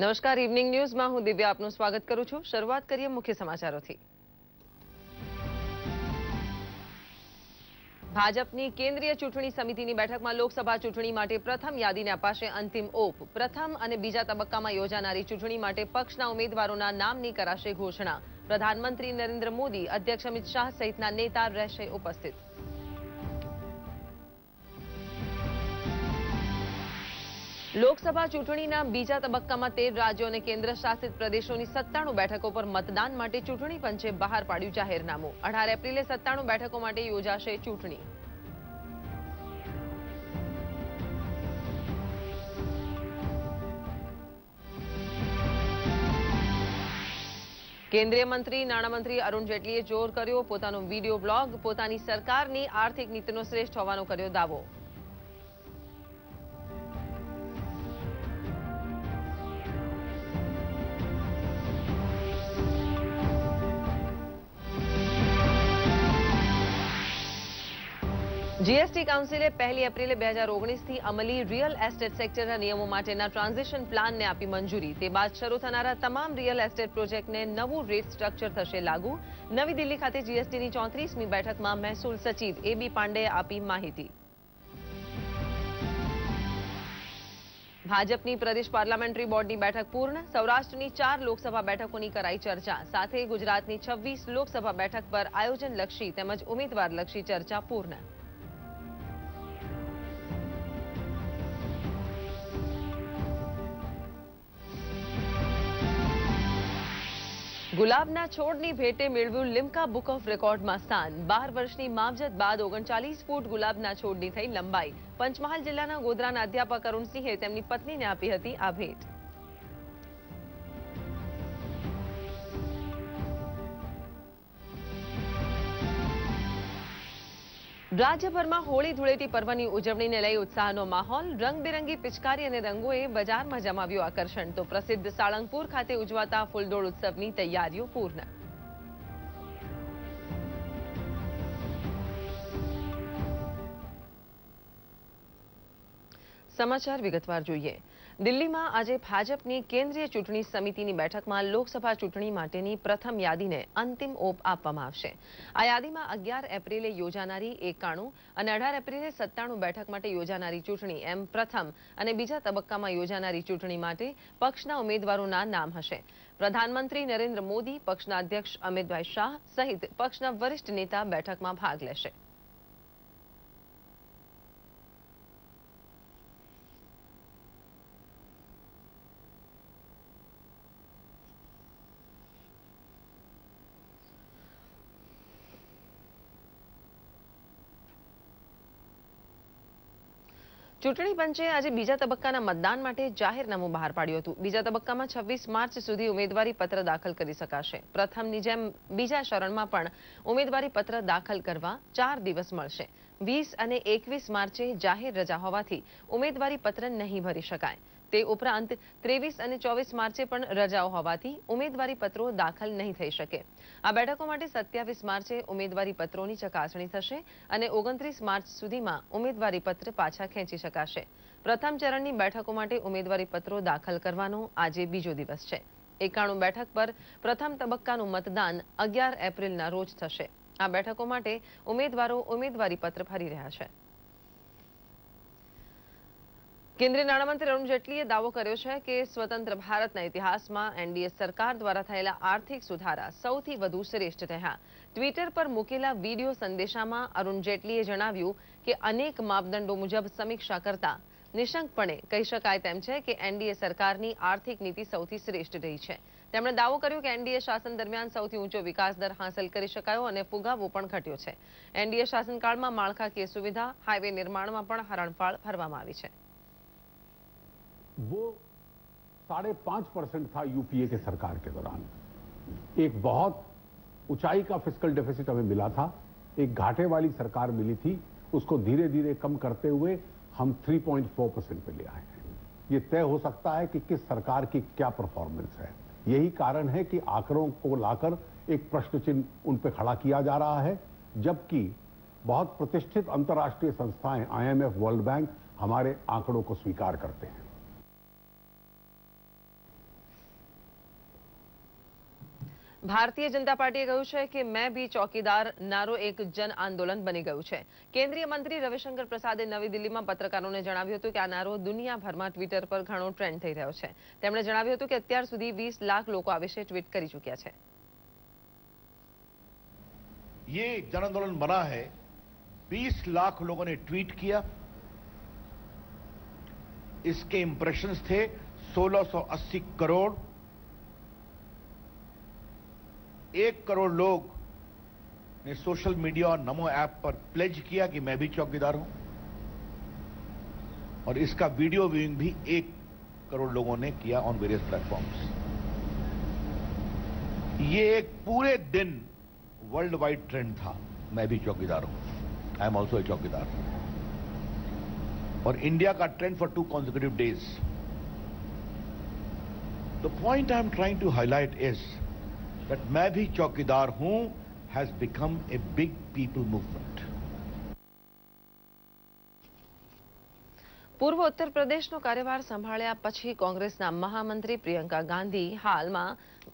નમસ્કાર ઇવનિંગ ન્યૂઝમાં હું દિવ્યા આપનું સ્વાગત કરું છું. શરૂઆત કરીએ મુખ્ય સમાચારોથી. ભાજપની કેન્દ્રીય ચૂંટણી સમિતિની બેઠકમાં લોકસભા ચૂંટણી માટે પ્રથમ યાદીને અપાશે અંતિમ ઓપ. પ્રથમ અને બીજા તબક્કામાં યોજાનારી ચૂંટણી માટે પક્ષના ઉમેદવારોના નામની કરાશે ઘોષણા. પ્રધાનમંત્રી નરેન્દ્ર મોદી, અધ્યક્ષ અમિત શાહ સહિતના નેતા રહેશે ઉપસ્થિત. લોકસભા ચૂંટણીના બીજા તબક્કામાં તેર રાજ્યો અને કેન્દ્ર શાસિત પ્રદેશોની સત્તાણું બેઠકો પર મતદાન માટે ચૂંટણી પંચે બહાર પાડ્યું જાહેરનામું. અઢાર એપ્રિલે સત્તાણું બેઠકો માટે યોજાશે ચૂંટણી. કેન્દ્રીય મંત્રી, નાણામંત્રી અરુણ જેટલીએ જોર કર્યો પોતાનો વીડિયો બ્લોગ, પોતાની સરકારની આર્થિક નીતિનો શ્રેષ્ઠ હોવાનો કર્યો દાવો. જીએસટી કાઉન્સિલે પહેલી એપ્રિલે બે હજાર ઓગણીસથી અમલી રિયલ એસ્ટેટ સેક્ટરના નિયમો માટેના ટ્રાન્ઝિશન પ્લાનને આપી મંજૂરી. તે બાદ શરૂ થનારા તમામ રિયલ એસ્ટેટ પ્રોજેક્ટને નવું રેટ સ્ટ્રક્ચર થશે લાગુ. નવી દિલ્હી ખાતે જીએસટીની ચોત્રીસમી બેઠકમાં મહેસૂલ સચિવ એબી પાંડેએ આપી માહિતી. ભાજપની પ્રદેશ પાર્લામેન્ટરી બોર્ડની બેઠક પૂર્ણ, સૌરાષ્ટ્રની ચાર લોકસભા બેઠકોની કરાઈ ચર્ચા. સાથે ગુજરાતની છવ્વીસ લોકસભા બેઠક પર આયોજનલક્ષી તેમજ ઉમેદવારલક્ષી ચર્ચા પૂર્ણ. ગુલાબના છોડની ભેટે મેળવ્યું લિમ્કા બુક ઓફ રેકોર્ડમાં સ્થાન. બાર વર્ષની માવજત બાદ ઓગણચાલીસ ફૂટ ગુલાબના છોડની થઈ લંબાઈ. પંચમહાલ જિલ્લાના ગોધરાના અધ્યાપક અરુણસિંહે તેમની પત્નીને આપી હતી આ ભેટ. રાજ્યભરમાં હોળી ધૂળેટી પર્વની ઉજવણીને લઈ ઉત્સાહનો માહોલ, રંગબેરંગી પિચકારી અને રંગોએ બજારમાં જમાવ્યું આકર્ષણ. તો પ્રસિદ્ધ સાળંગપુર ખાતે ઉજવાતા ફૂલદોળ ઉત્સવની તૈયારીઓ પૂર્ણ. સમાચાર વિગતવાર જોઈએ. દિલ્હીમાં આજે ભાજપની કેન્દ્રીય ચૂંટણી સમિતિની બેઠકમાં લોકસભા ચૂંટણી માટેની પ્રથમ યાદીને અંતિમ ઓપ આપવામાં આવશે. આ યાદીમાં અગિયાર એપ્રિલે યોજાનારી એકાણું અને અઢાર એપ્રિલે સત્તાણું બેઠક માટે યોજાનારી ચૂંટણી એમ પ્રથમ અને બીજા તબક્કામાં યોજાનારી ચૂંટણી માટે પક્ષના ઉમેદવારોના નામ હશે. પ્રધાનમંત્રી નરેન્દ્ર મોદી પક્ષના અધ્યક્ષ અમિતભાઈ શાહ સહિત પક્ષના વરિષ્ઠ નેતા બેઠકમાં ભાગ લેશે. ચૂંટણી પંચે આજે બીજા તબક્કાના મતદાન માટે જાહેરનામું બહાર પાડ્યું હતું. બીજા તબક્કામાં છવ્વીસ માર્ચ સુધી ઉમેદવારી પત્ર દાખલ કરી શકાશે. પ્રથમની જેમ બીજા ચરણમાં પણ ઉમેદવારી પત્ર દાખલ કરવા ચાર દિવસ મળશે. વીસ અને એકવીસ માર્ચે જાહેર રજા હોવાથી ઉમેદવારી પત્ર નહીં ભરી શકાય. તે ઉપરાંત ત્રેવીસ અને ચોવીસ માર્ચે પણ રજાઓ હોવાથી ઉમેદવારી પત્રો દાખલ નહીં થઈ શકે. આ બેઠકો માટે સત્યાવીસ માર્ચે ઉમેદવારી પત્રોની ચકાસણી થશે અને ઓગણત્રીસ માર્ચ સુધીમાં ઉમેદવારી પત્ર પાછા ખેંચી શકાશે. પ્રથમ ચરણની બેઠકો માટે ઉમેદવારી પત્રો દાખલ કરવાનો આજે બીજો દિવસ છે. એકાણું બેઠક પર પ્રથમ તબક્કાનું મતદાન અગિયાર એપ્રિલના રોજ થશે. આ બેઠકો માટે ઉમેદવારો ઉમેદવારી પત્ર ભરી રહ્યા છે. કેન્દ્રીય નાણામંત્રી અરુણ જેટલીએ દાવો કર્યો છે કે સ્વતંત્ર ભારતના ઇતિહાસમાં એનડીએ સરકાર દ્વારા થયેલા આર્થિક સુધારા સૌથી વધુ શ્રેષ્ઠ રહ્યા. ટ્વિટર પર મૂકેલા વીડિયો સંદેશામાં અરુણ જેટલીએ જણાવ્યું કે અનેક માપદંડો મુજબ સમીક્ષા કરતા નિશંકપણે કહી શકાય તેમ છે કે એનડીએ સરકારની આર્થિક નીતિ સૌથી શ્રેષ્ઠ રહી છે. તેમણે દાવો કર્યો કે એનડીએ શાસન દરમિયાન સૌથી ઊંચો વિકાસ દર હાંસલ કરી શકાયો અને ફુગાવો પણ ઘટ્યો છે. એનડીએ શાસનકાળમાં માળખાકીય સુવિધા, હાઈવે નિર્માણમાં પણ હરણફાળ ભરવામાં આવી છે. वो साढ़े पाँच परसेंट था यूपीए के सरकार के दौरान। एक बहुत ऊंचाई का फ़िज़िकल डेफिसिट हमें मिला था। एक घाटे वाली सरकार मिली थी। उसको धीरे धीरे कम करते हुए हम 3.4 परसेंट पे ले आए हैं। ये तय हो सकता है कि किस सरकार की क्या परफॉर्मेंस है। यही कारण है कि आंकड़ों को लाकर एक प्रश्न चिन्ह उन पर खड़ा किया जा रहा है, जबकि बहुत प्रतिष्ठित अंतर्राष्ट्रीय संस्थाएँ आईएमएफ वर्ल्ड बैंक हमारे आंकड़ों को स्वीकार करते हैं। ભારતીય જનતા પાર્ટીએ કહ્યું છે કે મેં બી ચોકીદાર નારો એક જન આંદોલન બની ગયું છે કેન્દ્રીય મંત્રી રવિશંકર પ્રસાદે નવી દિલ્હીમાં પત્રકારોને જણાવ્યું હતું કે આ નારો દુનિયાભરમાં ટ્વિટર પર ઘણો ટ્રેન્ડ થઈ રહ્યો છે તેમણે જણાવ્યું હતું કે અત્યાર સુધી વીસ લાખ લોકો આ વિશે ટ્વીટ કરી ચૂક્યા છે ये एक जन आंदोलन बना है 20 लाख लोगों ने ट्वीट किया इसके इंप्रेशंस थे 1680 करोड़ एक करोड़ लोग ने सोशल मीडिया और नमो ऐप पर प्लेज किया कि मैं भी चौकीदार हूँ। और इसका वीडियो व्यूइंग भी एक करोड़ लोगों ने किया ऑन वेरियस प्लेटफॉर्म्स ये एक पूरे दिन वर्ल्ड वाइड ट्रेंड था। मैं भी चौकीदार हूँ। आई एम ऑल्सो ए चौकीदार। और इंडिया का trend for two consecutive days the point I am trying to highlight is that मैं भी चौकीदार हूं has become a big people movement પૂર્વ ઉત્તર પ્રદેશનો કાર્યભાર સંભાળ્યા પછી કોંગ્રેસના મહામંત્રી પ્રિયંકા ગાંધી હાલમાં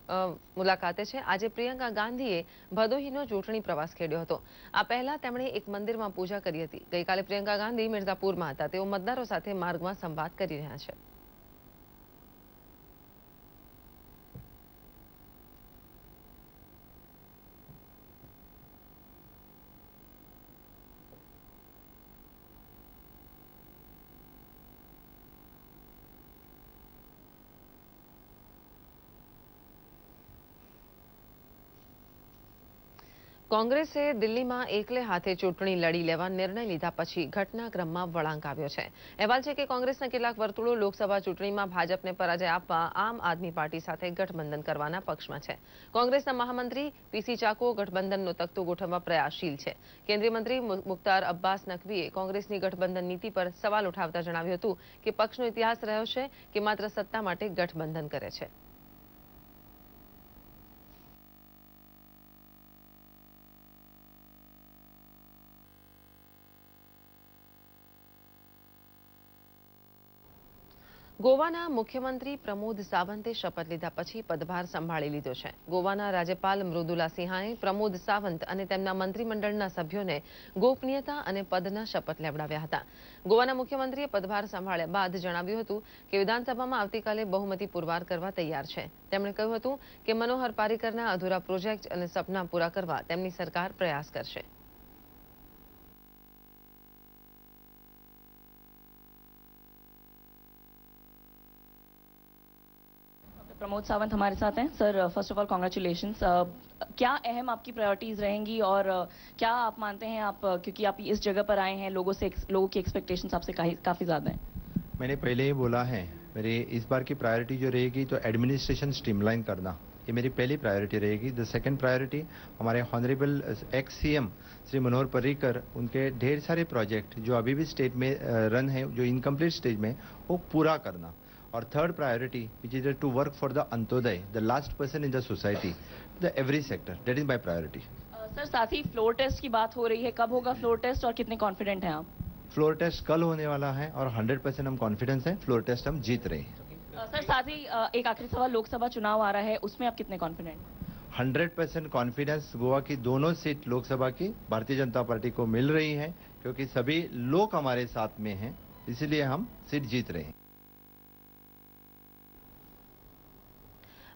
અ, મુલાકાતે છે આજે પ્રિયંકા ગાંધીએ ભદોહીનો ચૂંટણી પ્રવાસ ખેડ્યો હતો આ પહેલા તેમણે એક મંદિરમાં પૂજા કરી હતી ગઈકાલે પ્રિયંકા ગાંધી મિર્ઝાપુરમાં હતા તેઓ મતદારો સાથે માર્ગમાં સંવાદ કરી રહ્યા છે કોંગ્રેસે દિલ્હીમાં એકલે હાથે ચૂંટણી લડી લેવા નિર્ણય લીધા પછી ઘટનાક્રમમાં વળાંક આવ્યો છે. અહેવાલ છે કે કોંગ્રેસના કેટલાક વર્તુળો લોકસભા ચૂંટણીમાં ભાજપને પરાજય આપવા આમ આદમી પાર્ટી સાથે ગઠબંધન કરવાના પક્ષમાં છે. કોંગ્રેસના મહામંત્રી પીસી ચાકો ગઠબંધનનો તખતો ગોઠવવા પ્રયાસશીલ છે. કેન્દ્રીય મંત્રી મુખ્તાર અબ્બાસ નકવીએ કોંગ્રેસની ગઠબંધન નીતિ પર સવાલ ઉઠાવતા જણાવ્યું હતું કે પક્ષનો ઇતિહાસ રહ્યો છે કે માત્ર સત્તા માટે ગઠબંધન કરે છે. ગોવાના મુખ્યમંત્રી પ્રમોદ સાવંતે શપથ લીધા પછી પદભાર સંભાળી લીધો છે. ગોવાના રાજ્યપાલ મૃદુલા સિંહાએ પ્રમોદ સાવંત અને તેમના મંત્રીમંડળના સભ્યોને ગોપનીયતા અને પદના શપથ લેવડાવ્યા હતા. ગોવાના મુખ્યમંત્રીએ પદભાર સંભાળ્યા બાદ જણાવ્યું હતું કે વિધાનસભામાં આવતીકાલે બહુમતી પુરવાર કરવા તૈયાર છે. તેમણે કહ્યું હતું કે મનોહર પારીકરના અધૂરા પ્રોજેક્ટ અને સપના પૂરા કરવા તેમની સરકાર પ્રયાસ કરશે. प्रमोद सावंत हमारे साथ हैं। Sir first of all congratulation क्या अहम आपकी प्रायोरिटीज रहेंगी और uh, क्या आप मानते हैं आप uh, क्योंकि आप इस जगह पर आए हैं लोगों से लोगों की एक्सपेक्टेशन आपसे काफ़ी ज़्यादा हैं। मैंने पहले ही बोला है मेरी इस बार की प्रायोरिटी जो रहेगी तो एडमिनिस्ट्रेशन स्ट्रीमलाइन करना ये मेरी पहली प्रायोरिटी रहेगी। द सेकंड प्रायोरिटी हमारे honourable ex CM Shri Manohar Parrikar उनके ढेर सारे प्रोजेक्ट जो अभी भी स्टेट में रन है जो इनकम्प्लीट स्टेज में वो पूरा करना। और third priority which is to work for the Antyodaya the last person in the society the every sector that is my priority Uh, sir साथ ही फ्लोर टेस्ट की बात हो रही है. कब होगा फ्लोर टेस्ट और कितने कॉन्फिडेंट हैं आप? फ्लोर टेस्ट कल होने वाला है और 100 परसेंट हम कॉन्फिडेंस हैं. फ्लोर टेस्ट हम जीत रहे हैं. Uh, सर साथ ही uh, एक आखिरी सवाल लोकसभा चुनाव आ रहा है उसमें आप कितने confident hundred percent confidence Goa की दोनों सीट लोकसभा की भारतीय जनता पार्टी को मिल रही है क्योंकि सभी लोग हमारे साथ में हैं इसीलिए हम सीट जीत रहे हैं।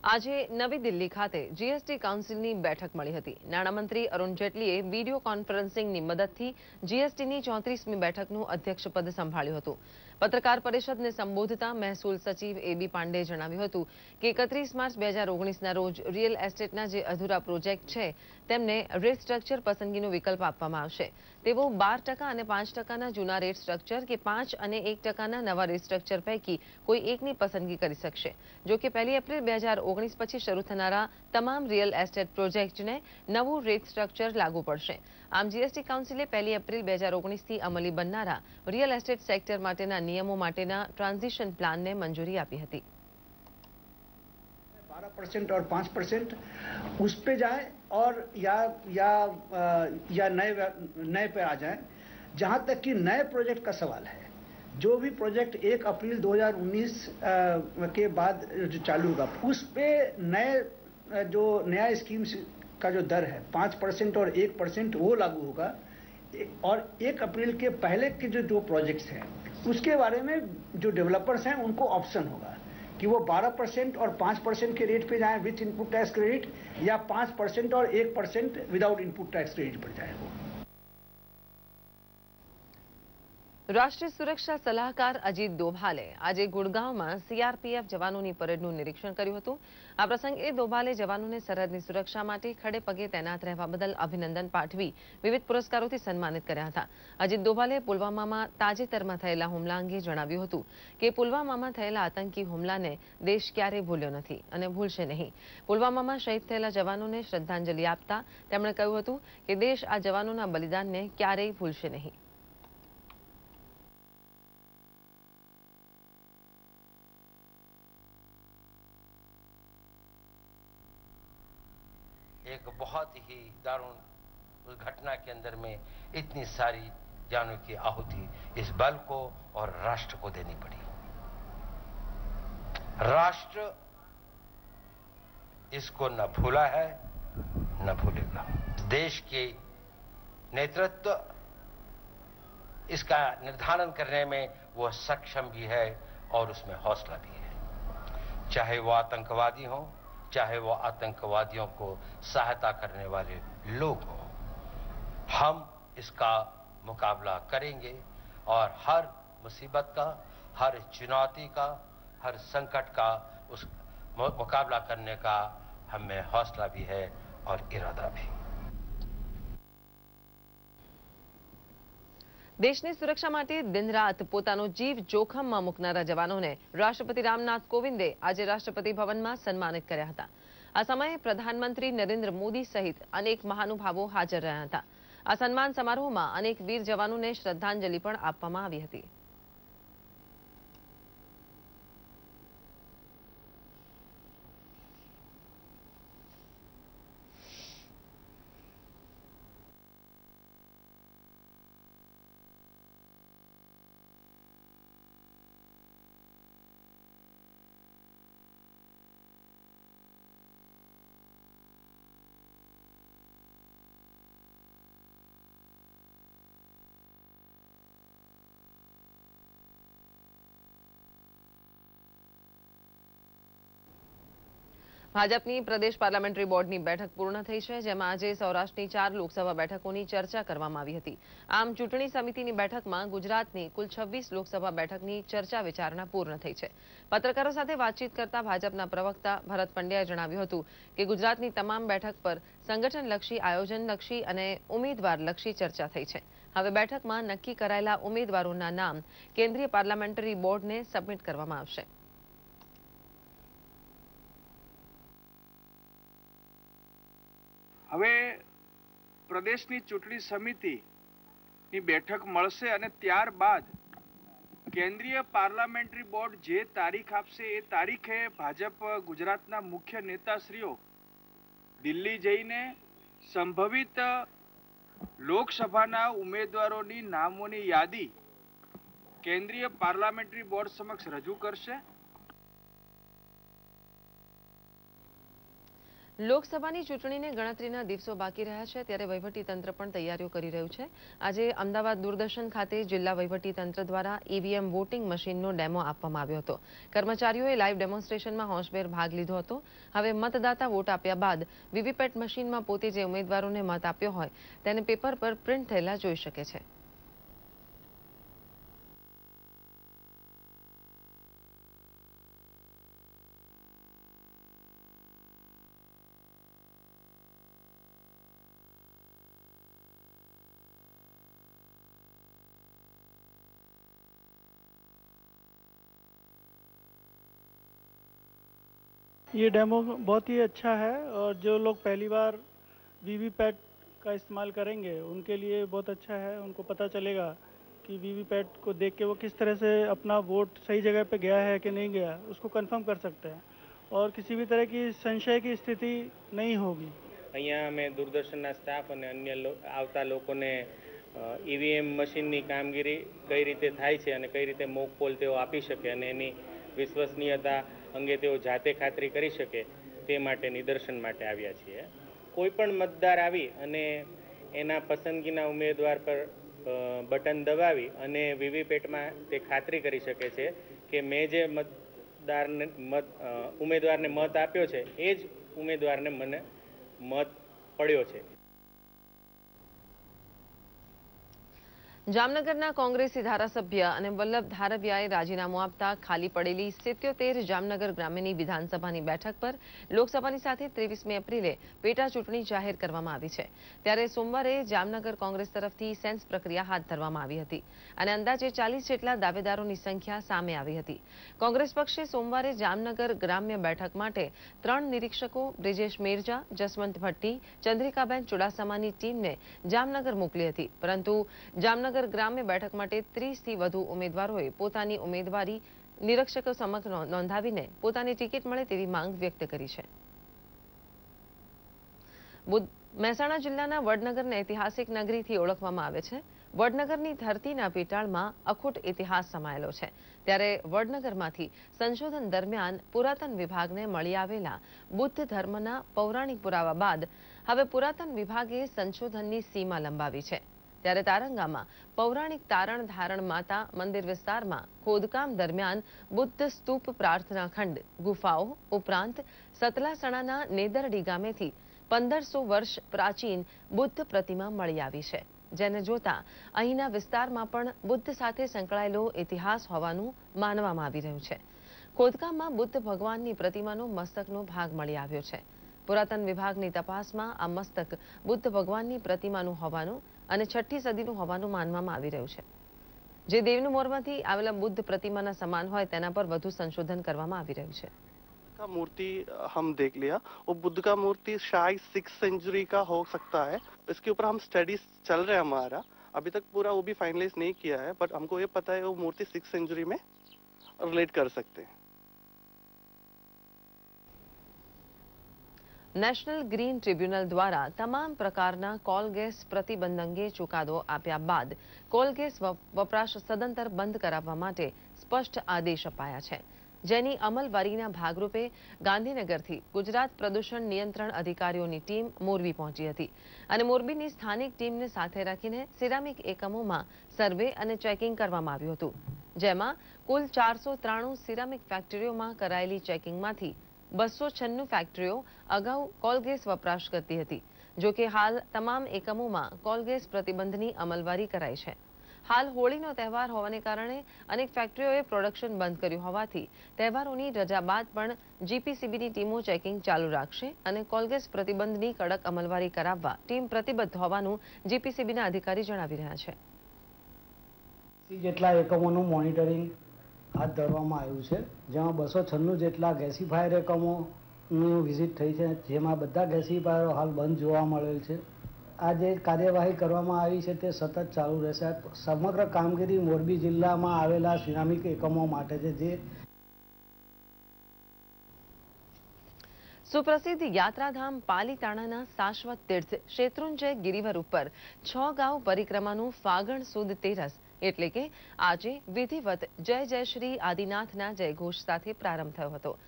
આજે નવી દિલ્હી ખાતે જીએસટી કાઉન્સિલની બેઠક મળી હતી. નાણામંત્રી અરુણ જેટલીએ વીડિયો કોન્ફરન્સિંગની મદદથી જીએસટીની ચોત્રીસમી બેઠકનું અધ્યક્ષપદ સંભાળ્યું હતું. પત્રકાર પરિષદને સંબોધતા મહેસૂલ સચિવ એબી પાંડેએ જણાવ્યું હતું કે એકત્રીસ માર્ચ બે હજાર ઓગણીસના રોજ રિયલ એસ્ટેટના જે અધૂરા પ્રોજેક્ટ છે, તેમને રેટ સ્ટ્રક્ચર પસંદગીનો વિકલ્પ આપવામાં આવશે. તેઓ બાર ટકા અને પાંચ ટકાના જૂના રેટ સ્ટ્રક્ચર કે પાંચ અને એક ટકાના નવા રેટ સ્ટ્રક્ચર પૈકી કોઈ એકની પસંદગી કરી શકશે. જો કે પહેલી એપ્રિલ બે હજાર ઓગણીસ પછી શરૂ થનારા તમામ રિયલ એસ્ટેટ પ્રોજેક્ટને નવું રેટ સ્ટ્રક્ચર લાગુ પડશે. આમ જીએસટી કાઉન્સિલે પહેલી એપ્રિલ બે હજાર ઓગણીસથી અમલી બનનારા રિયલ એસ્ટેટ સેક્ટર માટેના નિયમો માટેના ટ્રાન્ઝિશન પ્લાનને મંજૂરી આપી હતી बारह परसेंट और पाँच परसेंट उस पे जाए और या या अ, या नए नए पे आ जाए जहां तक कि नए प्रोजेक्ट का सवाल है जो भी प्रोजेक्ट एक अप्रैल 2019 अ, के बाद जो चालू होगा उस पे नए अ, जो नया स्कीम का जो दर है, पाँच परसेंट और एक परसेंट वो लागू होगा। और एक अप्रैल के पहले के जो दो प्रोजेक्ट्स हैं, उसके बारे में जो डेवलपर्स हैं, उनको ऑप्शन होगा कि वो 12 परसेंट और 5 परसेंट के रेट पे जाएँ विथ इनपुट टैक्स क्रेडिट या 5 परसेंट और 1 percent without input tax credit पर जाए वो। રાષ્ટ્રીય સુરક્ષા સલાહકાર અજીત દોભાલે આજે ગુડગાંવમાં સીઆરપીએફ જવાનોની પરેડનું નિરીક્ષણ કર્યું હતું. આ પ્રસંગે દોભાલે જવાનોને સરહદની સુરક્ષા માટે ખડે પગે તૈનાત રહેવા બદલ અભિનંદન પાઠવી વિવિધ પુરસ્કારોથી સન્માનિત કર્યા હતા. અજીત દોભાલે પુલવામામાં તાજેતરમાં થયેલા હુમલા અંગે જણાવ્યું હતું કે પુલવામામાં થયેલા આતંકી હુમલાને દેશ ક્યારેય ભૂલ્યો નથી અને ભૂલશે નહીં. પુલવામામાં શહીદ થયેલા જવાનોને શ્રદ્ધાંજલિ આપતા તેમણે કહ્યું હતું કે દેશ આ જવાનોના બલિદાનને ક્યારેય ભૂલશે નહીં. दारुण उस घटना के अंदर में इतनी सारी जानों की आहुति इस बल को और राष्ट्र को देनी पड़ी। राष्ट्र इसको न भूला है, न भूलेगा। देश के नेतृत्व इसका निर्धारण करने में वो सक्षम भी है और उसमें हौसला भी है। चाहे वो आतंकवादी हो चाहे वो आतंकवादियों को सहायता करने वाले लोग हों, हम इसका मुकाबला करेंगे और हर मुसीबत का, हर चुनौती का, हर संकट का उस मुकाबला करने का हमें हौसला भी है और इरादा भी। દેશની સુરક્ષા માટે દિનરાત પોતાનો જીવ જોખમમાં મૂકનારા જવાનોને રાષ્ટ્રપતિ રામનાથ કોવિંદે આજે રાષ્ટ્રપતિ ભવનમાં સન્માનિત કર્યા હતા. આ સમયે પ્રધાનમંત્રી નરેન્દ્ર મોદી સહિત અનેક મહાનુભાવો હાજર રહ્યા હતા. આ સન્માન સમારોહમાં અનેક વીર જવાનોને શ્રદ્ધાંજલિ પણ આપવામાં આવી હતી. ભાજપની પ્રદેશ પાર્લામેન્ટરી બોર્ડની બેઠક પૂર્ણ થઈ છે, જેમાં આજે સૌરાષ્ટ્રની ચાર લોકસભા બેઠકોની ચર્ચા કરવામાં આવી હતી. આમ ચૂંટણી સમિતિની બેઠકમાં ગુજરાતની કુલ છવ્વીસ લોકસભા બેઠકની ચર્ચા વિચારણા પૂર્ણ થઈ છે. પત્રકારો સાથે વાતચીત કરતા ભાજપના પ્રવક્તા ભરત પંડ્યાએ જણાવ્યું હતું કે ગુજરાતની તમામ બેઠક પર સંગઠનલક્ષી, આયોજનલક્ષી અને ઉમેદવારલક્ષી ચર્ચા થઈ છે. હવે બેઠકમાં નક્કી કરાયેલા ઉમેદવારોના નામ કેન્દ્રીય પાર્લામેન્ટરી બોર્ડને સબમિટ કરવામાં આવશે. હવે પ્રદેશની ચૂંટણી સમિતિની બેઠક મળશે અને ત્યારબાદ કેન્દ્રીય પાર્લામેન્ટરી બોર્ડ જે તારીખ આપશે એ તારીખે ભાજપ ગુજરાતના મુખ્ય નેતાશ્રીઓ દિલ્હી જઈને સંભવિત લોકસભાના ઉમેદવારોની નામોની યાદી કેન્દ્રીય પાર્લામેન્ટરી બોર્ડ સમક્ષ રજૂ કરશે. લોકસભાની ચૂંટણીને ગણતરીના દિવસો બાકી રહ્યા છે, ત્યારે તંત્ર પણ તૈયારીઓ કરી રહ્યું છે. આજે અમદાવાદ દૂરદર્શન ખાતે જિલ્લા તંત્ર દ્વારા ઈવીએમ વોટિંગ મશીનનો ડેમો આપવામાં આવ્યો હતો. કર્મચારીઓએ લાઈવ ડેમોન્સ્ટ્રેશનમાં હોંશભેર ભાગ લીધો હતો. હવે મતદાતા વોટ આપ્યા બાદ વીવીપેટ મશીનમાં પોતે જે ઉમેદવારોને મત આપ્યો હોય, તેને પેપર પર પ્રિન્ટ થયેલા જોઈ શકે છે. ये डेमो बहुत ही अच्छा है और जो लोग पहली बार वीवीपैट का इस्तेमाल करेंगे उनके लिए बहुत अच्छा है उनको पता चलेगा कि वीवीपैट को देख के वो किस तरह से अपना वोट सही जगह पे गया है कि नहीं गया उसको कंफर्म कर सकते हैं और किसी भी तरह की संशय की स्थिति नहीं होगी અહીંયા અમે દૂરદર્શનના સ્ટાફ અને અન્ય લો- આવતા લોકોને ઈવીએમ મશીનની કામગીરી કઈ રીતે થાય છે અને કઈ રીતે મોક પોલ તેઓ આપી શકે અને એની વિશ્વસનીયતા અંગે તેઓ જાતે ખાતરી કરી શકે તે માટે નિદર્શન માટે આવ્યા છીએ. કોઈ પણ મતદાર આવી અને એના પસંદગીના ઉમેદવાર પર બટન દબાવી અને વીવીપેટમાં તે ખાતરી કરી શકે છે કે મેં જે મતદારને મત ઉમેદવારને મત આપ્યો છે, એ જ ઉમેદવારને મને મત પડ્યો છે. જામનગરના કોંગ્રેસી ધારાસભ્ય અને વલ્લભ ધારવિયાએ રાજીનામું આપતા ખાલી પડેલી સિત્યોતેર જામનગર ગ્રામ્યની વિધાનસભાની બેઠક પર લોકસભાની સાથે ત્રેવીસમી એપ્રિલે પેટા ચૂંટણી જાહેર કરવામાં આવી છે. ત્યારે સોમવારે જામનગર કોંગ્રેસ તરફથી સેન્સ પ્રક્રિયા હાથ ધરવામાં આવી હતી અને અંદાજે ચાલીસ જેટલા દાવેદારોની સંખ્યા સામે આવી હતી. કોંગ્રેસ પક્ષે સોમવારે જામનગર ગ્રામ્ય બેઠક માટે ત્રણ નિરીક્ષકો, બ્રિજેશ મેરજા, જસવંત ભટ્ટી, ચંદ્રિકાબેન ચુડાસમાની ટીમને જામનગર મોકલી હતી. પરંતુ જામનગર ગ્રામ્ય બેઠક માટે ત્રીસથી વધુ ઉમેદવારોએ પોતાની ઉમેદવારી નિરીક્ષકો સમક્ષ નોંધાવીને પોતાની ટિકિટ મળે તેવી માંગ વ્યક્ત કરી છે. મહેસાણા જિલ્લાના વડનગરને ઐતિહાસિક નગરીથી ઓળખવામાં આવે છે. વડનગરની ધરતીના પેટાળમાં અખૂટ ઇતિહાસ સમાયેલો છે. ત્યારે વડનગરમાંથી સંશોધન દરમિયાન પુરાતન વિભાગને મળી આવેલા બુદ્ધ ધર્મના પૌરાણિક પુરાવા બાદ હવે પુરાતન વિભાગે સંશોધનની સીમા લંબાવી છે. ત્યારે તારંગામાં પૌરાણિક તારણ ધારણ માતા મંદિર વિસ્તારમાં ખોદકામ દરમિયાન બુદ્ધ સ્તૂપ પ્રાર્થના ખંડ, ગુફાઓ ઉપરાંત સતલાસણાના નેદરડી ગામેથી પંદરસો વર્ષ પ્રાચીન બુદ્ધ પ્રતિમા મળી આવી છે. જેને જોતા અહીંના વિસ્તારમાં પણ બુદ્ધ સાથે સંકળાયેલો ઇતિહાસ હોવાનું માનવામાં આવી રહ્યું છે. ખોદકામમાં બુદ્ધ ભગવાનની પ્રતિમાનો મસ્તકનો ભાગ મળી આવ્યો છે. પુરાતન વિભાગની તપાસમાં આ મસ્તક બુદ્ધ ભગવાનની પ્રતિમાનું હોવાનું અને છઠ્ઠી સદીનું હોવાનું માનવામાં આવી રહ્યું છે જે દેવનું મોરમાંથી આવેલા બુદ્ધ પ્રતિમાના સમાન હોય તેના પર વધુ સંશોધન કરવામાં આવી રહ્યું છે का मूर्ति हम देख लिया वो बुद्ध का मूर्ति शायद सिक्स सेंचुरी का हो सकता है इसके ऊपर हम स्टडीज चल रहे हैं हमारा अभी तक पूरा वो भी फाइनलाइज नहीं किया है बट हमको ये पता है वो मूर्ति सिक्स सेंचुरी में रिलेट कर सकते हैं નેશનલ ગ્રીન ટ્રિબ્યુનલ દ્વારા તમામ પ્રકારના કોલ ગેસ પ્રતિબંધ અંગે ચુકાદો આપ્યા બાદ કોલ ગેસ વપરાશ સદંતર બંધ કરાવવા માટે સ્પષ્ટ આદેશ અપાયા છે. જેની અમલવારીના ભાગરૂપે ગાંધીનગરથી ગુજરાત પ્રદૂષણ નિયંત્રણ અધિકારીઓની ટીમ મોરબી પહોંચી હતી અને મોરબીની સ્થાનિક ટીમને સાથે રાખીને સિરામિક એકમોમાં સર્વે અને ચેકિંગ કરવામાં આવ્યું હતું. જેમાં કુલ ચારસો ત્રાણું સિરામિક ફેક્ટરીઓમાં કરાયેલી ચેકિંગમાંથી બસો છન્નું ફેક્ટરીઓ અગાઉ કોલગેસ વપરાશ કરતી હતી, જો કે હાલ તમામ એકમોમાં કોલગેસ પ્રતિબંધની અમલવારી કરાઈ છે. હાલ હોળીનો તહેવાર હોવાને કારણે અનેક ફેક્ટરીઓએ પ્રોડક્શન બંધ કર્યું હોવાથી તહેવારોની રજા બાદ પણ જીપીસીબીની ટીમો ચેકિંગ ચાલુ રાખશે અને કોલગેસ પ્રતિબંધની કડક અમલવારી કરાવવા ટીમ પ્રતિબદ્ધ હોવાનું જીપીસીબીના અધિકારી જણાવી રહ્યા છે. જેટલા એકમોનું મોનિટરિંગ હાથ ધરવામાં આવ્યું છે. જેમાં બસો છન્નું જેટલા ગેસીફાયર એકમોની વિઝિટ થઈ છે. જેમાં બધા ગેસીફાયરો હાલ બંધ જોવા મળેલ છે. આ જે કાર્યવાહી કરવામાં આવી છે તે સતત ચાલુ રહેશે. સમગ્ર કામગીરી મોરબી જિલ્લામાં આવેલા સિરામિક એકમો માટે છે. જે સુપ્રસિદ્ધ યાત્રાધામ પાલીતાણાના શાશ્વત તીર્થ શેત્રુંજય ગિરિવર ઉપર છ ગાંવ પરિક્રમાનું ફાગણ સુદ તેરસ એટલે કે આજે વિધિવત જય જય શ્રી આદિનાથના જયઘોષ સાથે પ્રારંભ થયો હતો.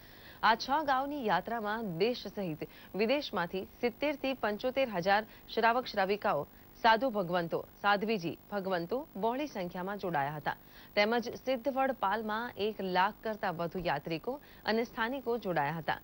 આ છ ગાંવની યાત્રામાં દેશ સહિત વિદેશમાંથી સિત્તેરથી પંચોતેર હજાર શ્રાવક શ્રાવિકાઓ, સાધુ ભગવંતો, સાધ્વીજી ભગવંતો બહોળી સંખ્યામાં જોડાયા હતા. તેમજ સિદ્ધવડ પાલમાં એક લાખ કરતા વધુ યાત્રિકો અને સ્થાનિકો જોડાયા હતા.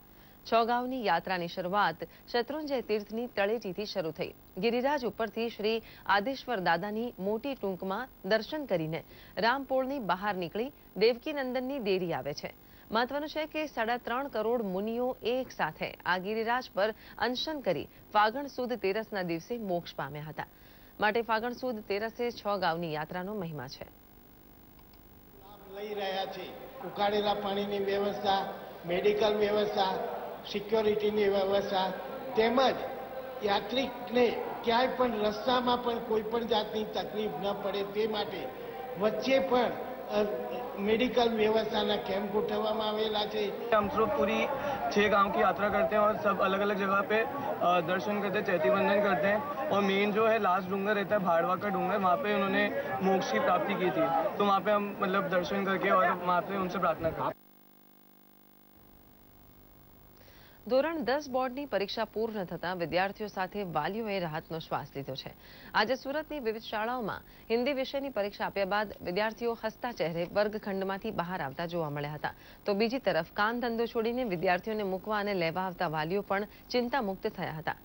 છ ગાંવની યાત્રાની શરૂઆત શત્રુંજય તીર્થની તળેટીથી શરૂ થઈ. ગિરિરાજ ઉપરથી શ્રી આદેશ્વર દાદાની મોટી ટૂંકમાં દર્શન કરીને રામપોળની બહાર નીકળી દેવકીનંદનની દેરી આવે છે. મહત્વનું છે કે સાડા ત્રણ કરોડ મુનિઓ એક સાથે આ ગિરિરાજ પર અનશન કરી ફાગણ સુદ તેરસના દિવસે મોક્ષ પામ્યા હતા. માટે ફાગણ સુદ તેરસે છ ગાંવની યાત્રાનો મહિમા છે. લઈ છે. ઉકાળેલા પાણીની વ્યવસ્થા, મેડિકલ વ્યવસ્થા સિક્યોરિટીની વ્યવસ્થા તેમજ યાત્રિકને ક્યાંય પણ રસ્તામાં પણ કોઈ પણ જાતની તકલીફ ન પડે તે માટે વચ્ચે પણ मेडिकल व्यवस्था ना कैंप उठवामा आवेला छे हम पुरी छः गांव की यात्रा करते हैं और सब अलग अलग जगह पे दर्शन करते हैं चैती बंधन करते हैं और मेन जो है लास्ट डूंगर रहता है भाड़वा का डूंगर वहाँ पे उन्होंने मोक्ष की प्राप्ति की थी तो वहाँ पे हम मतलब दर्शन करके और वहाँ पे उनसे प्रार्थना करते ધોરણ દસ બોર્ડની પરીક્ષા પૂર્ણ થતાં વિદ્યાર્થીઓ સાથે વાલીઓએ રાહતનો શ્વાસ લીધો છે. આજે સુરતની વિવિધ શાળાઓમાં હિન્દી વિષયની પરીક્ષા આપ્યા બાદ વિદ્યાર્થીઓ હસતા ચહેરે વર્ગખંડમાંથી બહાર આવતા જોવા મળ્યા હતા. તો બીજી તરફ કામ છોડીને વિદ્યાર્થીઓને મૂકવા અને લેવા આવતા વાલીઓ પણ ચિંતામુક્ત થયા હતા.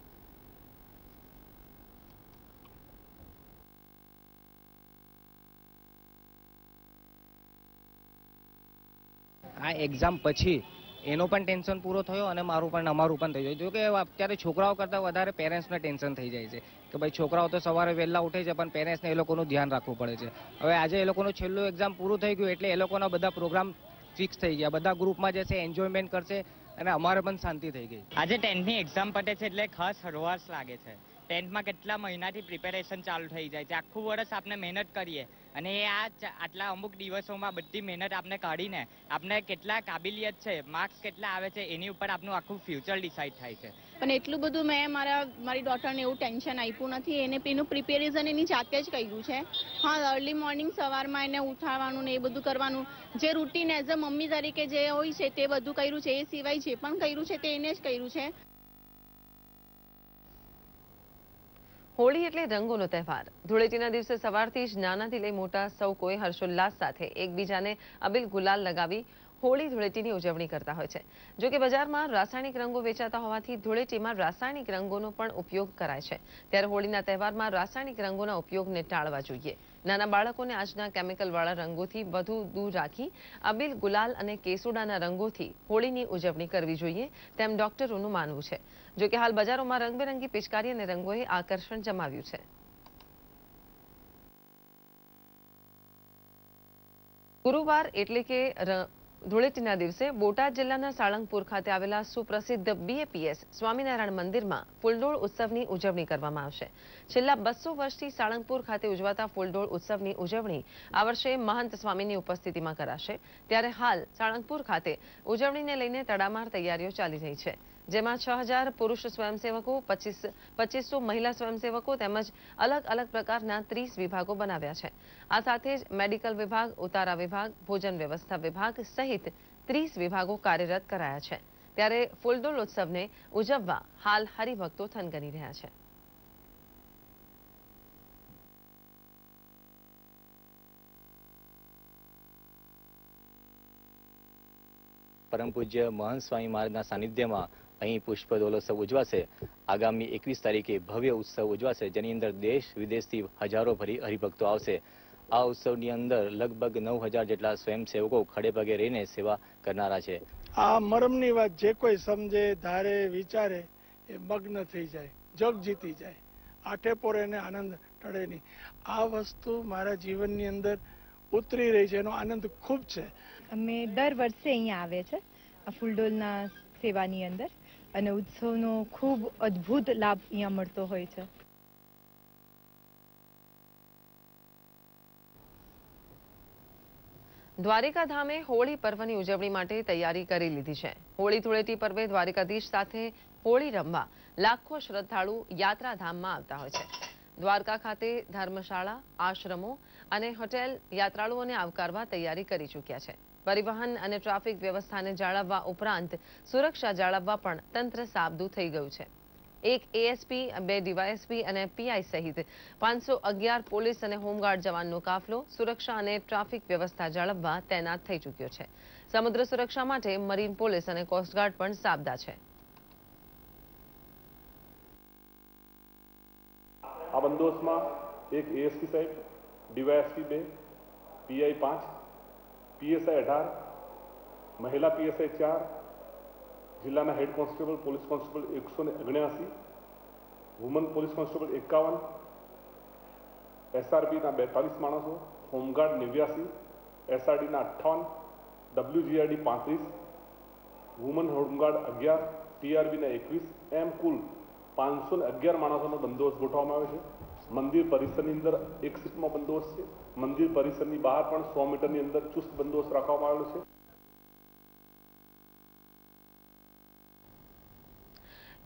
આ એક્ઝામ પછી એનો પણ ટેન્શન પૂરો થયો અને મારું પણ, અમારું પણ થઈ ગયું. કે અત્યારે છોકરાઓ કરતાં વધારે પેરેન્ટ્સને ટેન્શન થઈ જાય છે. કે ભાઈ છોકરાઓ તો સવારે વહેલા ઉઠે છે, પણ પેરેન્ટ્સને એ લોકોનું ધ્યાન રાખવું પડે છે. હવે આજે એ લોકોનું છેલ્લું એક્ઝામ પૂરું થઈ ગયું એટલે એ લોકોના બધા પ્રોગ્રામ ફિક્સ થઈ ગયા. બધા ગ્રુપમાં જશે એન્જોયમેન્ટ કરશે અને અમારે પણ શાંતિ થઈ ગઈ. આજે ટેન્થની એક્ઝામ પતે છે એટલે ખાસ હળવાશ લાગે છે. ટેન્થમાં કેટલા મહિનાથી પ્રિપેરેશન ચાલુ થઈ જાય છે? આખું વર્ષ આપણે મહેનત કરીએ. અને એ આ આટલા અમુક દિવસોમાં બધી મહેનત આપણે કાઢીને આપણે કેટલા કાબિલિયત છે, માર્ક્સ કેટલા આવે છે, એની ઉપર આપણું આખું ફ્યુચર ડિસાઈડ થાય છે. પણ એટલું બધું મેં મારા, મારી ડોટરને એવું ટેન્શન આપ્યું નથી. એને એનું પ્રિપેરેશન એની જાતે જ કર્યું છે. હા, અર્લી મોર્નિંગ સવારમાં એને ઉઠાવવાનું ને એ બધું કરવાનું. જે રૂટીન એઝ અ મમ્મી તરીકે જે હોય છે તે બધું કર્યું છે. એ સિવાય જે પણ કર્યું છે તે એને જ કર્યું છે. હોળી એટલે રંગોનો તહેવાર. ધૂળેટીના દિવસે સવારથી જ નાનાથી લઈ મોટા સૌ કોઈ હર્ષોલ્લાસ સાથે એકબીજાને અબિલ ગુલાલ લગાવી હોળી ધૂળેટીની ઉજવણી કરતા હોય છે. જો કે બજારમાં રાસાયણિક રંગો વેચાતા હોવાથી ધૂળેટીમાં રાસાયણિક રંગોનો પણ ઉપયોગ કરાય છે. ત્યારે હોળીના તહેવારમાં રાસાયણિક રંગોના ઉપયોગને ટાળવા જોઈએ. નાના બાળકોને આજના કેમિકલવાળા રંગોથી વધુ દૂર રાખી અબીલ ગુલાલ અને કેસુડાના રંગોથી હોળીની ઉજવણી કરવી જોઈએ તેમ ડોક્ટરોનું માનવું છે. જોકે હાલ બજારોમાં રંગબેરંગી પિચકારી અને રંગોએ આકર્ષણ જમાવ્યું છે. ગુરુવાર એટલે કે ધૂળેટીના દિવસે બોટાદ જિલ્લાના સાળંગપુર ખાતે આવેલા સુપ્રસિદ્ધ બીએપીએસ સ્વામિનારાયણ મંદિરમાં ફૂલડોળ ઉત્સવની ઉજવણી કરવામાં આવશે. છેલ્લા બસો વર્ષથી સાળંગપુર ખાતે ઉજવાતા ફૂલડોળ ઉત્સવની ઉજવણી આ વર્ષે મહંત સ્વામીની ઉપસ્થિતિમાં કરાશે. ત્યારે હાલ સાળંગપુર ખાતે ઉજવણીને લઈને તડામાર તૈયારીઓ ચાલી રહી છે. જેમાં છ હજાર પુરુષ સ્વયંસેવકો, પચીસ, પચીસો મહિલા સ્વયંસેવકો તેમજ અલગ અલગ પ્રકારના ત્રીસ વિભાગો બનાવ્યા છે. આ સાથે જ મેડિકલ વિભાગ, ઉતારા વિભાગ, ભોજન વ્યવસ્થા વિભાગ સહિત ત્રીસ વિભાગો કાર્યરત કરાયા છે. ત્યારે ફૂલદોલ ઉત્સવને ઉજવવા હાલ હરિભક્તો થનગની રહ્યા છે. પરમ પૂજ્ય મહંત સ્વામી મહારાજના સાનિધ્યમાં અહીં પુષ્પ દોલોત્સવ ઉજવાશે. આગામી એકવીસ તારીખે ભવ્ય ઉત્સવ ઉજવાશે, જેની અંદર દેશ વિદેશથી હજારો ભરી હરિભક્તો આવશે. આ ઉત્સવની અંદર લગભગ નવ હજાર જેટલા સ્વયંસેવકો ખડે પગે રહીને સેવા કરનારા છે. આ મરમની વાત જે કોઈ સમજે, ધારે, વિચારે, એ મગ્ન થઈ જાય, જગ જીતી જાય. આઠે પોરે આનંદ ટળે નહીં. આ વસ્તુ મારા જીવનની અંદર ઉતરી રહી છે, એનો આનંદ ખૂબ છે. અમે દર વર્ષે અહીંયા આવે છે ફૂલડોલના સેવાની અંદર. અને ઉત્સવનો ખૂબ અદ્ભુત લાભ અહીંયા મળતો હોય છે. દ્વારિકા ધામે હોળી પર્વની ઉજવણી માટે તૈયારી કરી લીધી છે. હોળી ધૂળેટી પર્વે દ્વારિકાધીશ સાથે હોળી રમવા લાખો શ્રદ્ધાળુ યાત્રાધામમાં આવતા હોય છે. દ્વારકા ખાતે ધર્મશાળા, આશ્રમો અને હોટેલ યાત્રાળુઓને આવકારવા તૈયારી કરી ચૂક્યા છે. પરિવહન અને ટ્રાફિક વ્યવસ્થાને જાળવવા ઉપરાંત સુરક્ષા જાળવવા પણ તંત્ર સાબદું થઈ ગયું છે. એક એએસપી બે ડીવાયએસપી અને પીઆઈ સહિત પાંચસો અગિયાર પોલીસ અને હોમગાર્ડ જવાનનો કાફલો સુરક્ષા અને ટ્રાફિક વ્યવસ્થા જાળવવા તૈનાત થઈ ચૂક્યો છે. સમુદ્ર સુરક્ષા માટે મરીન પોલીસ અને કોસ્ટગાર્ડ પણ સાબદા છે. આ બંદોબસ્તમાં એક એએસપી સાહેબ ડીવાયએસપી બે પીઆઈ પાંચ પીએસઆઈ અઢાર મહિલા પીએસઆઈ ચાર જિલ્લાના હેડ કોન્સ્ટેબલ પોલીસ કોન્સ્ટેબલ એકસો ને ઓગણ્યાસી વુમન પોલીસ કોન્સ્ટેબલ એકાવન એસઆરબીના બેતાલીસ માણસો હોમગાર્ડ નેવ્યાસી એસઆરડીના અઠ્ઠાવન ડબલ્યુજીઆરડી પાંત્રીસ વુમન હોમગાર્ડ અગિયાર ટીઆરબીના એકવીસ એમ કુલ પાંચસો ને અગિયાર માણસોનો બંદોબસ્ત ગોઠવવામાં આવ્યો છે. મંદિર પરિસરની અંદર એક સીટમાં બંદોબસ્ત છે. મંદિર પરિસરની બહાર પણ સો મીટરની અંદર ચુસ્ત બંદોબસ્ત રાખવામાં આવેલો છે.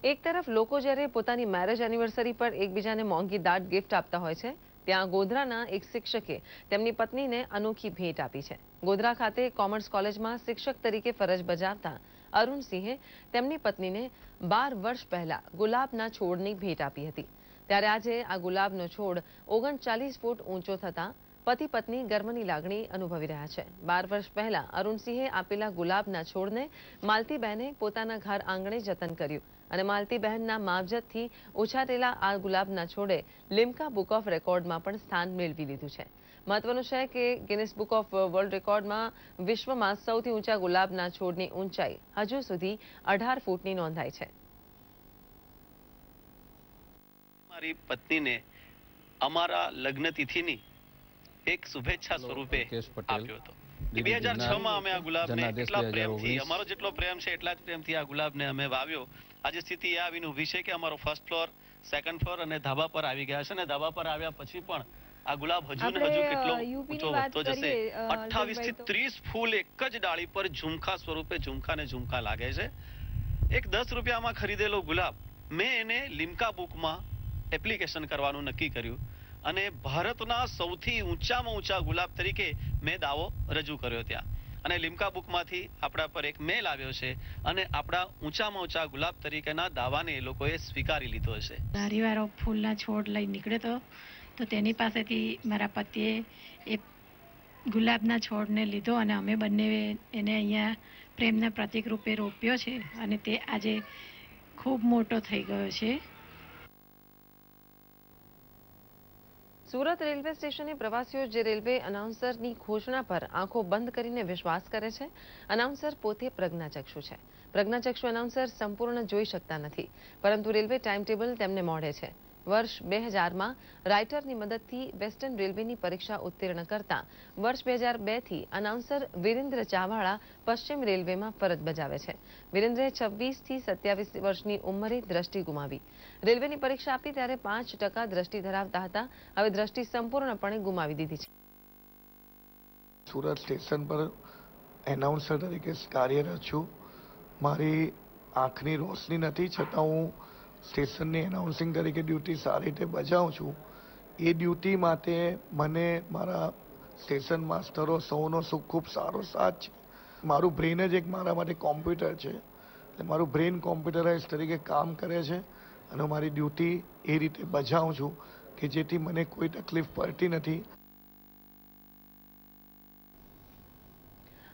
એક તરફ લોકો જ્યારે પોતાની મેરેજ એનિવર્સરી પર એકબીજાને મોંઘી દાટ ગિફ્ટ આપતા હોય છે, ત્યાં ગોધરાના એક શિક્ષકે તેમની પત્નીને અનોખી ભેટ આપી છે. ગોધરા ખાતે કોમર્સ કોલેજમાં શિક્ષક તરીકે ફરજ બજાવતા અરુણસિંહે તેમની પત્નીને બાર વર્ષ પહેલા ગુલાબના છોડની ભેટ આપી હતી. ત્યારે આજે આ ગુલાબનો છોડ ઓગણચાલીસ ફૂટ ઊંચો થતા પતિ પત્ની ગર્વની લાગણી અનુભવી રહ્યા છે. બાર વર્ષ પહેલા અરુણસિંહે આપેલા ગુલાબના છોડને માલતીબહેને પોતાના ઘર આંગણે જતન કર્યું અને માલતીબહેનના માવજતથી ઉછાટેલા આ ગુલાબના છોડે લિમ્કા બુક ઓફ રેકોર્ડમાં પણ સ્થાન મેળવી લીધું છે. મહત્વનું છે કે ગિનિસ બુક ઓફ વર્લ્ડ રેકોર્ડમાં વિશ્વમાં સૌથી ઊંચા ગુલાબના છોડની ઊંચાઈ હજુ સુધી અઢાર ફૂટની નોંધાઈ છે. મારી પત્નીને અમારા લગ્ન તિથિની એક શુભેચ્છા સ્વરૂપે આપ્યો હતો. બે હજાર છ માં અમે આ ગુલાબને એટલા પ્રેમથી અમારો જેટલો પ્રેમ છે એટલા જ પ્રેમથી આ ગુલાબને અમે વાવ્યો. આજે સ્થિતિ એ આવીને ઊભી છે કે અમારો ફર્સ્ટ ફ્લોર સેકન્ડ ફ્લોર અને ધાબા પર આવી ગયા છે અને ધાબા પર આવ્યા પછી પણ આ ગુલાબ હજુ ને હજુ કેટલો ઊંચો વધતો જશે. અઠ્ઠાવીસથી ત્રીસ ફૂલ એક જ ડાળી પર ઝુમખા સ્વરૂપે ઝુમખા ને ઝુમખા લાગે છે. એક દસ રૂપિયામાં ખરીદેલો ગુલાબ મેં એને લીમકા બુકમાં એપ્લિકેશન કરવાનું નક્કી કર્યું અને ભારતના સૌથી ઊંચામાં ઊંચા ગુલાબ તરીકે મેં દાવો રજૂ કર્યો ત્યાં. અને લીમકા બુકમાંથી આપણા પર એક મેલ આવ્યો છે અને આપણા ઊંચામાં ઊંચા ગુલાબ તરીકેના દાવાને એ લોકોએ સ્વીકારી લીધો છે લારીવાળો ફૂલના છોડ લઈ નીકળ્યો તો તેની પાસેથી મારા પતિએ એ ગુલાબના છોડને લીધો અને અમે બંને એને અહીંયા પ્રેમના પ્રતિક રૂપે રોપ્યો છે અને તે આજે ખૂબ મોટો થઈ ગયો છે. સુરત રેલવે સ્ટેશને પ્રવાસીઓ જે રેલવે અનાઉન્સરની ઘોષણા પર આંખો બંધ કરીને વિશ્વાસ કરે છે, અનાઉન્સર પોતે પ્રજ્ઞાચક્ષુ છે. પ્રજ્ઞાચક્ષુ અનાઉન્સર સંપૂર્ણ જોઈ શકતા નથી, પરંતુ રેલવે ટાઈમ ટેબલ તેમને મોડે છે. વર્ષ બે હજારમાં રાઇટરની મદદથી વેસ્ટર્ન રેલવેની પરીક્ષા ઉત્તીર્ણ કરતા વર્ષ બે હજાર બેથી અનાઉન્સર વિરેન્દ્ર ચાવાળા પશ્ચિમ રેલવેમાં ફરજ બજાવે છે. વિરેન્દ્રે છવ્વીસથી સત્યાવીસ વર્ષની ઉંમરે દ્રષ્ટિ ગુમાવી. રેલવેની પરીક્ષા આપી ત્યારે પાંચ ટકા દ્રષ્ટિ ધરાવતા હતા. હવે દ્રષ્ટિ સંપૂર્ણપણે ગુમાવી દીધી છે. સુરત સ્ટેશન પર એનાઉન્સર તરીકે કાર્યરત છું. મારી આંખની રોશની નથી, છતાં હું સ્ટેશનની એનાઉન્સિંગ તરીકે ડ્યુટી સારી રીતે બજાવું છું. એ ડ્યુટી માટે મને મારા સ્ટેશન માસ્ટરો સૌનો ખૂબ સારો સાથ છે. મારું બ્રેન જ એક મારા માટે કોમ્પ્યુટર છે. એટલે મારું બ્રેન કોમ્પ્યુટરાઇઝ તરીકે કામ કરે છે અને મારી ડ્યુટી એ રીતે બજાવું છું કે જેથી મને કોઈ તકલીફ પડતી નથી.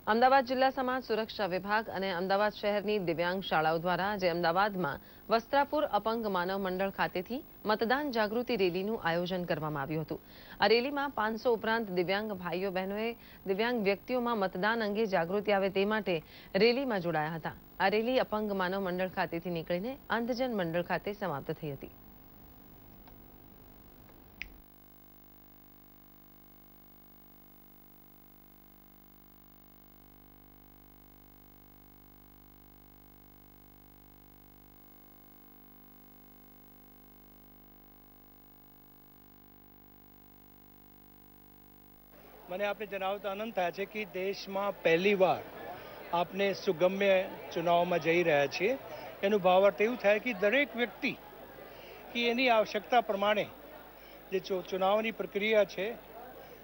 અમદાવાદ જિલ્લા સમાજ સુરક્ષા વિભાગ અને અમદાવાદ શહેરની દિવ્યાંગ શાળાઓ દ્વારા આજે અમદાવાદમાં વસ્ત્રાપુર અપંગ માનવ મંડળ ખાતેથી મતદાન જાગૃતિ રેલીનું આયોજન કરવામાં આવ્યું હતું. આ રેલીમાં પાંચસો ઉપરાંત દિવ્યાંગ ભાઈઓ બહેનોએ દિવ્યાંગ વ્યક્તિઓમાં મતદાન અંગે જાગૃતિ આવે તે માટે રેલીમાં જોડાયા હતા. આ રેલી અપંગ માનવ મંડળ ખાતેથી નીકળીને અંધજન મંડળ ખાતે સમાપ્ત થઈ હતી. મને આપને જણાવતા આનંદ થાય છે કે દેશમાં પહેલીવાર આપણે સુગમ્ય ચુનાવમાં જઈ રહ્યા છીએ. એનું ભાવાર્થ એવું થાય કે દરેક વ્યક્તિ કે એની આવશ્યકતા પ્રમાણે જે ચુનાવની પ્રક્રિયા છે,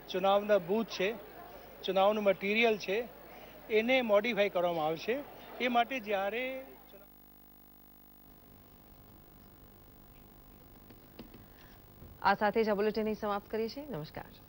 ચુનાવના બૂથ છે, ચુનાવનું મટીરિયલ છે, એને મોડિફાઈ કરવામાં આવશે. એ માટે જ્યારે આ સાથે જ આ બુલેટિનની સમાપ્ત કરીએ છીએ. નમસ્કાર.